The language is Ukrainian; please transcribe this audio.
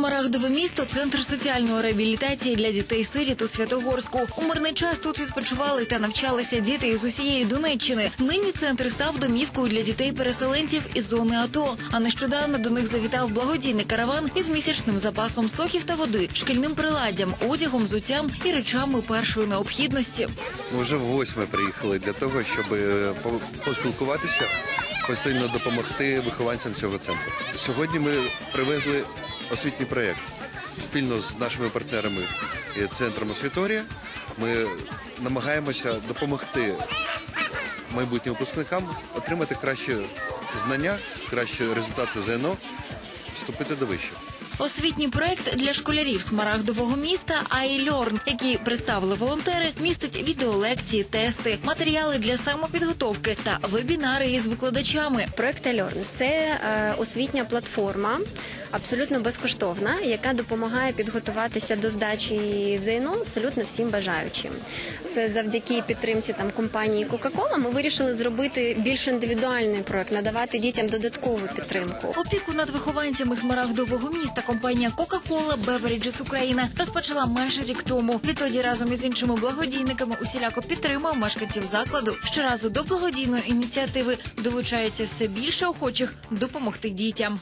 Смарагдове місто центр соціальної реабілітації для дітей сиріт у Святогорську. У мирний час тут відпочивали та навчалися діти із усієї Донеччини. Нині центр став домівкою для дітей-переселенців із зони АТО. А нещодавно до них завітав благодійний караван із місячним запасом соків та води, шкільним приладдям, одягом, взуттям і речами першої необхідності. Ми вже восьме приїхали для того, щоб е, по- поспілкуватися, посильно допомогти вихованцям цього центру. Сьогодні ми привезли освітній проєкт спільно з нашими партнерами і центром освіторія. Ми намагаємося допомогти майбутнім випускникам отримати кращі знання, кращі результати ЗНО, вступити до вишів. Освітній проект для школярів смарагдового міста iLearn, які представили волонтери, містить відеолекції, тести, матеріали для самопідготовки та вебінари із викладачами. Проект Альорн це е, освітня платформа, абсолютно безкоштовна, яка допомагає підготуватися до здачі ЗНО абсолютно всім бажаючим. Це завдяки підтримці там компанії Coca-Cola Ми вирішили зробити більш індивідуальний проект, надавати дітям додаткову підтримку. Опіку над вихованцями смарагдового міста компанія Coca-Cola Beverages Україна розпочала майже рік тому. Відтоді разом із іншими благодійниками усіляко підтримує мешканців закладу. Щоразу до благодійної ініціативи долучаються все більше охочих допомогти дітям.